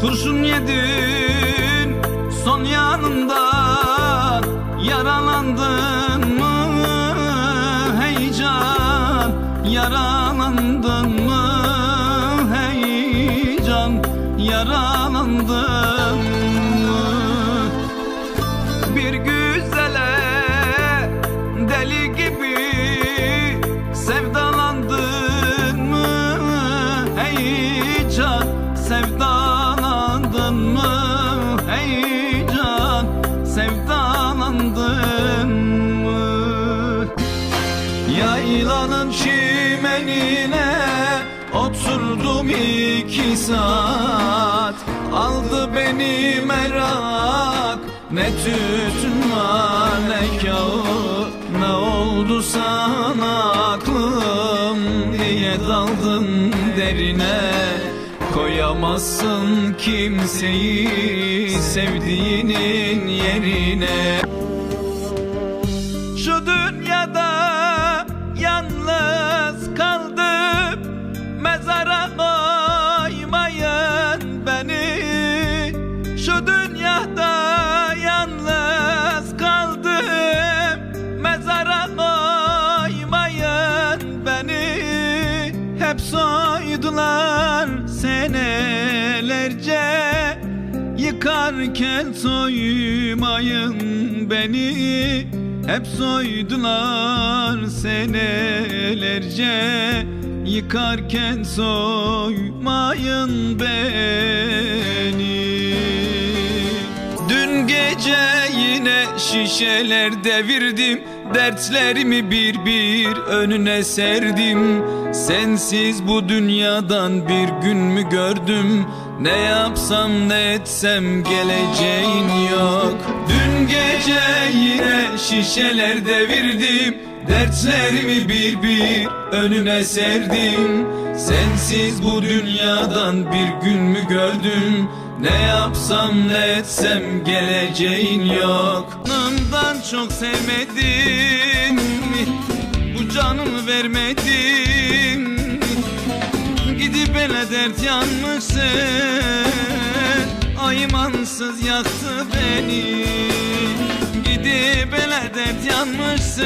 Kurşun yedin son yanında Yaralandın mı? Hey can Yaralandın mı? Hey can Yaralandın mı? Bir güzele deli gibi sevdalandın mı? Hey can sevdalandın çimenine oturdum iki saat. Aldı beni merak ne tütün var ne kağıt Ne oldu sana aklım? Diye daldın derine? Koyamazsın kimseyi sevdiğinin yerine Şu dünyada yalnız kaldım. Mezara koymayın beni. Hep soydular senelerce. Yıkarken soymayın beni. Hep soydular senelerce. Yıkarken soymayın beni şişeler devirdim Dertlerimi bir bir önüne serdim. Sensiz bu dünyadan bir gün mü gördüm? Ne yapsam ne etsem geleceğin yok. Dün gece yine şişeler devirdim Dertlerimi bir bir önüne serdim. Sensiz bu dünyadan bir gün mü gördüm Ne yapsam ne etsem geleceğin yok. Canımdan çok sevmedim Bu canımı vermedim Gidip ele dert yanmışsın. Aymansız yaktı beni. Gidip ele dert yanmışsın.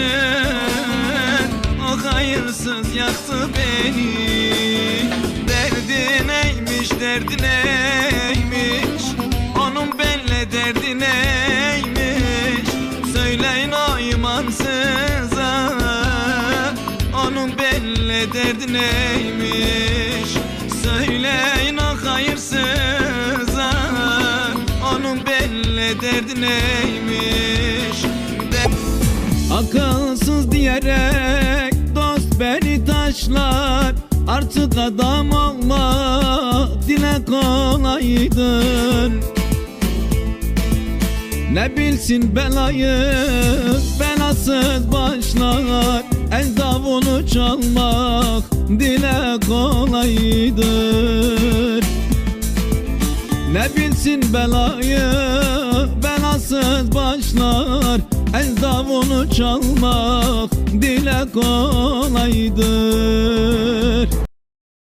O hayırsız yaktı beni. Derdi neymiş derdi neymiş Onun benle derdi neymiş? Söyleyin o hayırsıza. Onun benle derdi neymiş? De Akılsız diyerek dost beni taşlar. Artık adam olma dile kolaydır ne bilsin belayı belasız çalmak dile kolaydır. Ne bilsin belayı belasız başlar. El davunu çalmak dile kolaydır